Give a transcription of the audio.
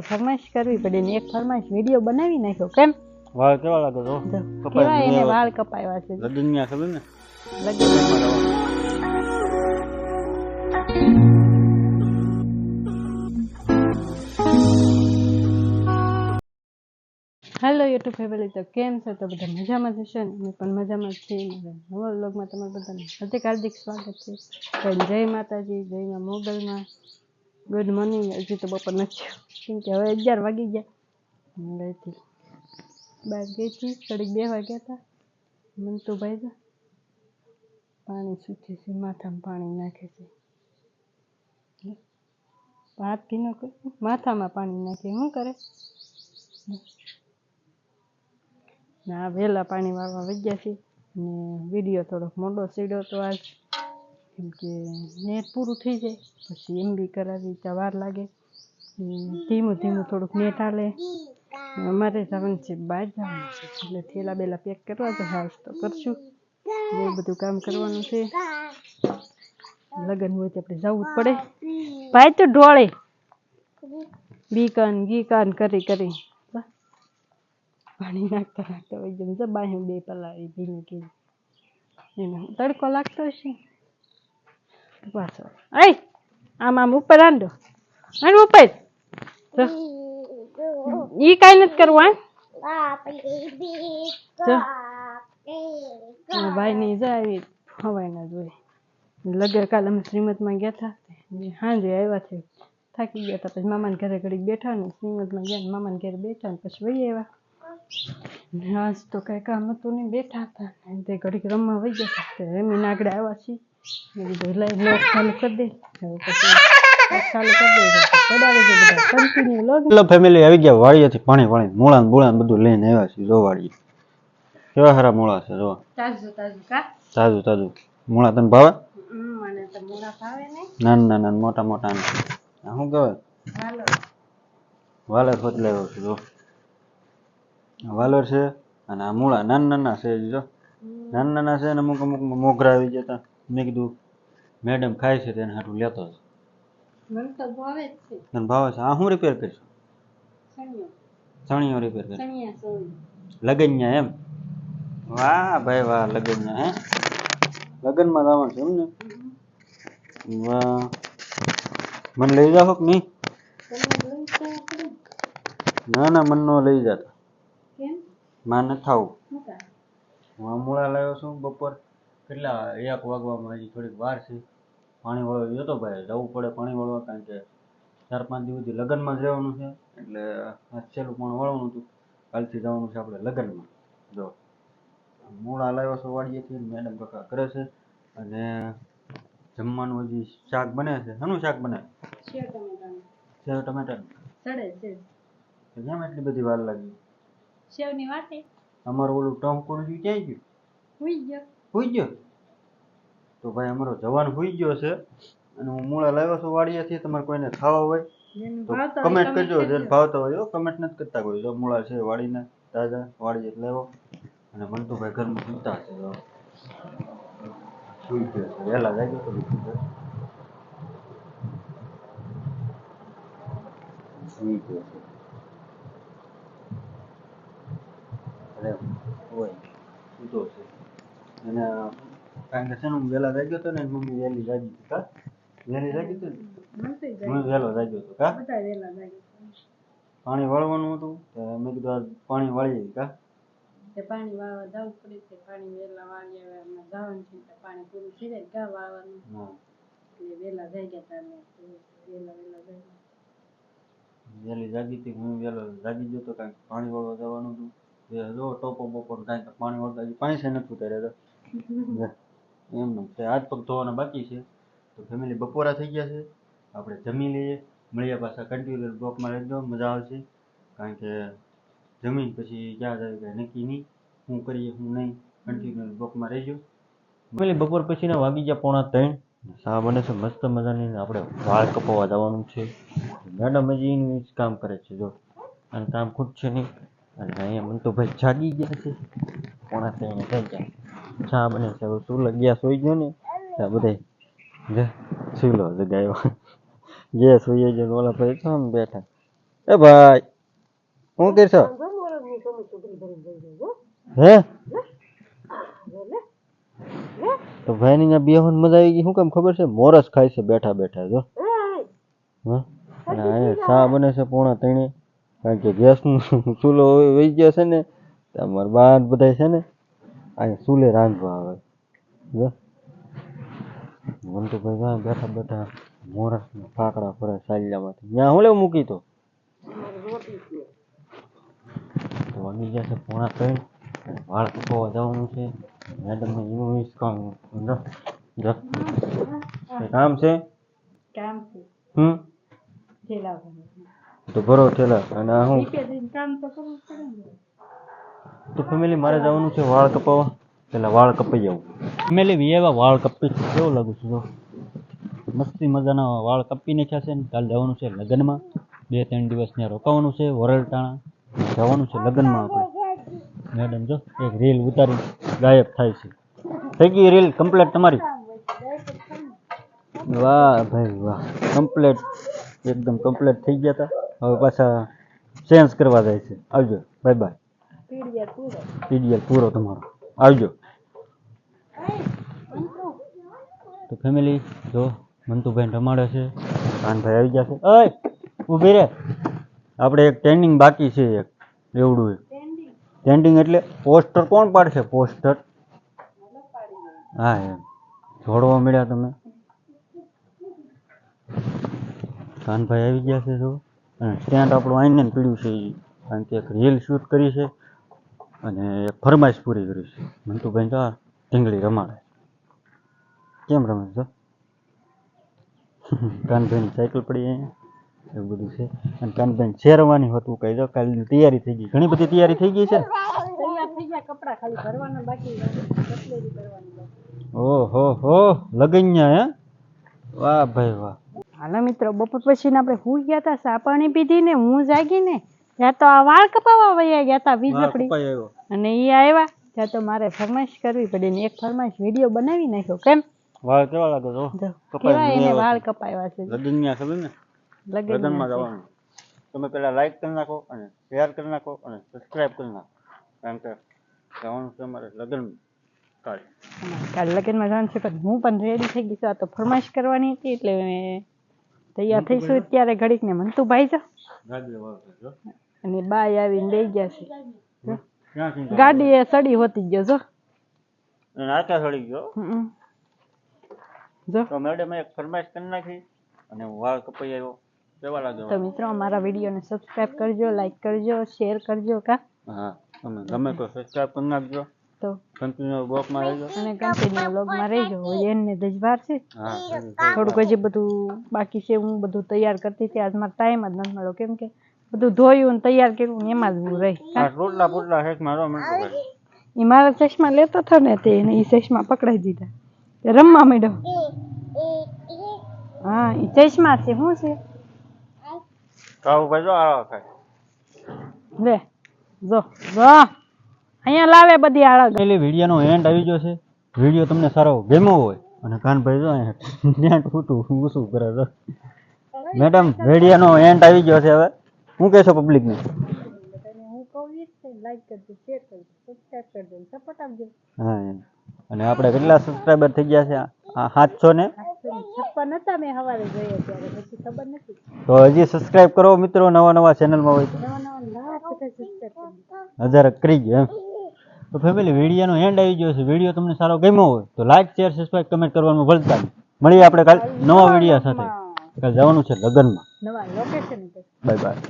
ફરમાઈશ કરવી પડે ને એક ફરમાઈશ વીડિયો બનાવી નાખ્યો કેમ? વાળ કેવા લાગે તો? કેવા એને વાળ? કપાયા છે? લગનિયા ખબર ને? લગન હેલો યુટ્યુબ ફેમિલી તો કેમ છે? તો બધા મજામાં જશે ને? અમે પણ મજામાં જ છીએ. મારા નવા વ્લોગમાં તમારા બધાને હાર્દિક હાર્દિક સ્વાગત છે. જય માતાજી જય મા મોગલમાં. ગુડ મોર્નિંગ હજી તો બપોર નથી. કેમ કે હવે અગિયાર વાગી ગયા. ગઈથી બહાર ગઈ હતી થોડીક બે વાગ્યા હતા. મને તો પાણી સૂચે છે માથામાં પાણી નાખે છે. હાથ ભીનો માથામાં પાણી નાખે શું કરે? ના વહેલા પાણી વાળવા વગ્યા છે. ને વીડિયો થોડોક મોડો સીડ્યો તો આજ કેમ કે નેટ પૂરું થઈ જાય, પછી એમ બી કરાવી ત્યાં વાર લાગે. ધીમું ધીમું થોડુંક નેટ હાલે. અમારે જવાનું છે બહાર જવાનું છે, એટલે થેલા બેલા પેક કરવા તો હાલ તો કરશું. એ બધું કામ કરવાનું છે. લગ્ન હોય તો આપણે જવું જ પડે. ભાઈ તો ઢોળે. બીકન, ગીકન કરી કરી. પાણી નાખતા નાખતા હોય જેમ બાહે બે પલાળી ભીની કે એને તડકો લાગતો હશે. પાછો આય, આમ આમ ઉપર આંડો. આન ઉપર. ઈ કાંઈ નથી કરવું આ ભાઈની જો આવી હવાઈના જ હોય. લગર કાલે અમે શ્રીમદમાં ગયા હતા સાંજે આવ્યા છે. થાકી ગયા હતા પછી મામાને ઘરે ઘડીક બેઠા ને શ્રીમદમાં ગયા ને મામાને ઘરે બેઠા ને પછી વહી આવ્યા. ને આજ તો કાંઈ કામ હતું નહીં. બેઠા હતા તે ઘડીક રમવા વહી ગયા હતા આગળ આવ્યા છીએ. હેલો ફેમિલી આવી ગયા વાડીએથી પાણી પાણી. મૂળા ને બધું લઈને આવ્યા છે જો વાડીએ. કેવા સારા મૂળા છે જો. તાજું તાજું કા? તાજું તાજું. મૂળા તને ભાવે? મને તો મોડા ભાવે નહીં. નાના નાના ને મોટા મોટા શું કહેવાય? વાલર. લાવ્યો છે જો. વાલર છે અને આ મૂળા નાના નાના છે જો. નાના નાના છે અને અમુક અમુક મોગરા આવી જતા મેં કીધું મેડમ ખાય છે તેને હાટું લેતો જ. મને તો ભાવે જ છે. તને ભાવે છે. આ હું રિપેર કરીશું? સણિયો રિપેર કરી સણિયા સણિયા લગન્યા એમ? વાહ ભાઈ વાહ લગન્યા હે? લગનમાં જવાનું છે એમ ને વાહ. મને લઈ જાવ કે નહીં? ના ના મન નો લઈ જતા. કેમ? માં ન થાવું. હું મૂળા લાવ્યો છું બપોર. કેટલા એક વાગવામાં હજી થોડીક વાર છે. પાણી વાળો ગયો તો ભાઈ જવું પડે પાણી વાળવા કારણ કે ચાર પાંચ દિવસ સુધી લગ્નમાં જ રહેવાનું છે. એટલે છેલ્લું પણ વાળવાનું હતું. કાલથી જવાનું છે આપણે લગ્નમાં. જો મૂળા લાવ્યો વાળીએ છીએ મેડમ કાકા કરે છે. અને જમવાનું હજી શાક બને છે. શાનું શાક બને? સેવ ટમેટાનું. સડે છે કેમ એટલી બધી વાર લાગી? સેવની વાટે? અમારું ઓલું ટંકું રહ્યું ક્યાં ગયું? હુઈ ગયો. હુઈ ગયો? તો ભાઈ અમારો જવાન હોઈ ગયો છે અને હું મૂળા લાવ્યો છું વાડીએથી તમારે કોઈને ખાવા હોય તો કમેન્ટ કરજો જેને ભાવતા હોય કમેન્ટ નથી કરતા કોઈ. જો મૂળા છે વાડીને તાજા વાડીએ લેવો અને મંતુભાઈ ઘરમાં સૂતા છે. સુઈ ગયો છે. વહેલા જાગ્યો તો બીજું સુઈ ગયો છે. અરે હોય. સૂતો છે. અને કારણ કે છે ને હું વહેલા જાગ્યો હતો ને મમ્મી વહેલી જાગી હતી કા? વહેલી જાગી હતી ને. હું વહેલો જાગ્યો હતો કા. પાણી વાળવાનું હતું તો મેં કીધું આજ પાણી વાળી કા? તે પાણી વાળવા જવું પડે તે પાણી વહેલા વાળી આવે જવાનું છે તો પાણી પૂરું થઈ જાય ગા વાળવાનું એટલે વહેલા જાય ગયા તા અમે વહેલા વહેલા જાય વહેલી જાગી હતી હું વહેલો જાગી ગયો તો કારણ કે પાણી વાળવા જવાનું હતું. જો ટોપો બોપો કાંઈ પાણી વાળતા પાણી છે નથી ઉતાર્યા તો. એમનું છે હાથ પગ ધોવાના બાકી છે, તો ફેમિલી બપોરા થઈ ગયા છે, આપણે જમી લઈએ મળ્યા પાછા કન્ટિન્યુ બ્લોકમાં રહેજો, મજા આવશે. કારણ કે જમીન પછી ક્યાં જાય કાંઈ નક્કી નહીં, હું કરીએ, હું નહીં કન્ટિન્યુ બ્લોકમાં રહેજો. ફેમિલી બપોર પછીના વાગી ગયા પોણા ત્રણ. સા બને છે મસ્ત મજાની આપણે વાળ કપાવવા જવાનું છે. મેડમ હજી એનું જ કામ કરે છે, જો. અને કામ ખુદ છે નહીં. અને અહીંયા મન તો ભાઈ જાગી ગયા છે. પોણા ત્રણ થઈ ગયા. ચા બને છે. શું લગ્યા સોઈ ગયો ને ત્યાં બધા સુઈ લો જગાયો જે સુઈ છે ઓલા ભાઈ તો આમ બેઠા. એ ભાઈ શું કરશો હે? તો ભાઈ ની ત્યાં બેહવાની મજા આવી ગઈ. શું કેમ ખબર છે? મોરસ ખાય છે બેઠા બેઠા, જો. હા? ચા બને છે પોણા ત્રણે કારણ કે ગેસનો ચૂલો વહી ગયો છે ને, તો બાર બધા છે ને અહીંયા ચૂલે રાંધવા આવે. જો. ભાઈ ભાઈ બેઠા બેઠા મોરસ ફાકડા ફરે સાલિયામાંથી. ત્યાં હું લેવું મૂકી તો? વાગી ગયા છે પોણા ત્રણ. વાળ કપાવા જવાનું છે. મેડમને ને કામ જો. જો. કામ છે? કામ છે. હમ? ઠેલા તો ભરો ઠેલા. અને હું કામ તો કરવું પડે ને. તો ફેમિલી મારે જવાનું છે વાળ કપાવવા. પેલા વાળ કપાઈ આવું. ફેમિલી વી એવા વાળ કપી છે, કેવું લાગુ છે જો. મસ્તી મજાના વાળ કપી નાખ્યા છે ને, કાલે જવાનું છે લગ્નમાં. બે ત્રણ દિવસ ત્યાં રોકાવાનું છે, વરલટાણા. જવાનું છે લગ્નમાં આપણે. મેડમ જો, એક રીલ ઉતારી, ગાયબ થાય છે. થઈ ગઈ રીલ કમ્પ્લીટ તમારી? વાહ ભાઈ વાહ કમ્પ્લીટ એકદમ કમ્પ્લીટ થઈ ગયા હતા હવે પાછા ચેન્જ કરવા જાય છે. આવજો બાય બાય પીડિયા પૂરો. પીડીએલ પૂરો. તમારો. આવજો. તો ફેમિલી જો મંતુભાઈ રમાડે છે કાનભાઈ આવી ગયા છે. ઓય ઊભી રે. આપણે એક ટ્રેન્ડિંગ બાકી છે એક એવડું ટ્રેન્ડિંગ એટલે પોસ્ટર કોણ પાડશે? પોસ્ટર હા એમ. જોડવા મળ્યા તમે. કાનભાઈ આવી ગયા છે જો. અને સ્ટેન્ડ આપણું આઈને પીડ્યું છે કારણ કે એક રીલ શૂટ કરી છે. અને એક ફરમાઈશ પૂરી કરી છે. મંતુભાઈ કા ઢીંગળી રમાડે કેમ રમે છે? કાનભાઈની સાયકલ પડી અહીંયા. એવું બધું છે. અને કાનભાઈ શેરવાની હતું કઈ દો કાલની તૈયારી થઈ ગઈ. ઘણી બધી તૈયારી થઈ ગઈ છે? ને તૈયાર થઈ ગયા કપડાં ખાલી ભરવાના બાકી કટલેરી કરવાની બાકી ઓહો હો લગન્યા હે? વાહ ભાઈ વાહ. હાલો મિત્રો બપોર પછી આપણે હું ગયા હતા સાપાણી પીધી ને હું જાગી ને ત્યાં તો આ વાળ કપાવવા વયા ગયા હતા વીજ લપડી અને એ આવ્યા ત્યાં તો મારે ફરમાઈશ કરવી પડી ને એક ફરમાઈશ વીડિયો બનાવી નાખ્યો. કેમ? વાળ કેવા લાગે જો કેવા એને વાળ કપાવ્યા છે? લગન્યા ખબર ને? લગ્નમાં માં જવાનું. તમે પેલા લાઈક કરી નાખો અને શેર કરી નાખો અને સબસ્ક્રાઇબ કરી નાખો. કારણ કે જવાનું છે અમારે લગ્ન કાલ. કાલે લગ્નમાં જવાનું છે પણ હું પણ રેડી થઈ ગઈ છું. આ તો ફરમાઈશ કરવાની હતી એટલે મેં તૈયાર થઈશું ત્યારે ઘડીક ને મંતુભાઈ ભાઈ જો. અને બાય આવીને લઈ ગયા છે. ગાડી એ સડી હોતી ગયો જો. નાતા સડી ગયો? જો. તો મેડમ એક ફરમાઈશ કરી નાખી અને વાળ કપાઈ આવ્યો. કેવા લાગ્યો તો મિત્રો અમારા વિડીયોને સબસ્ક્રાઇબ કરજો લાઈક કરજો શેર કરજો કા. હા તમે ગમે તો સબસ્ક્રાઇબ કરી નાખજો. તો કન્ટિન્યુ બ્લોકમાં રહેજો. અને કન્ટિન્યુ વ્લોગમાં રહેજો. હજી એને દજવાર છે. થોડુંક હજી બધું બાકી છે હું બધું તૈયાર કરતી હતી. આજ મારો ટાઈમ જ નથી મળ્યો. કેમ કે બધું ધોયું ને તૈયાર કર્યું ને એમાં જ હું રહી. રોટલા પોટલા હેક મારો એ મારા ચશ્મા લેતો હતો ને તે એને એ ચશ્મા પકડાઈ દીધા. રમવા માંડ્યો. હા એ ચશ્મા છે. શું છે? કાવ ભાઈ જો ખાય લે જો જો. અહીંયા લાવે બધી આળગ. એટલે વિડીયોનો એન્ડ આવી ગયો છે. વીડિયો તમને સારો ગમ્યો હોય, અને કાનભાઈ જો નેટ ફૂટું ઊંસું કરે છે. મેડમ, વિડીયોનો એન્ડ આવી ગયો છે હવે. શું કહેશો પબ્લિકને હું હા અને આપણે કેટલા સબસ્ક્રાઇબર થઈ ગયા છે? સાતસો ને? તો હજી સબસ્ક્રાઇબ કરો મિત્રો, નવા નવા ચેનલમાં હોય હજાર કરી ગયા તો ફેમિલી વિડીયોનો એન્ડ આવી ગયો છે. વીડિયો તમને સારો ગમ્યો હોય તો લાઈક શેર સબસ્ક્રાઇબ કમેન્ટ કરવાનું ભૂલતા મળીએ આપણે કાલ નવા વીડિયો સાથે. કાલ જવાનું છે લગ્નમાં. નવા લોકેશન બાય બાય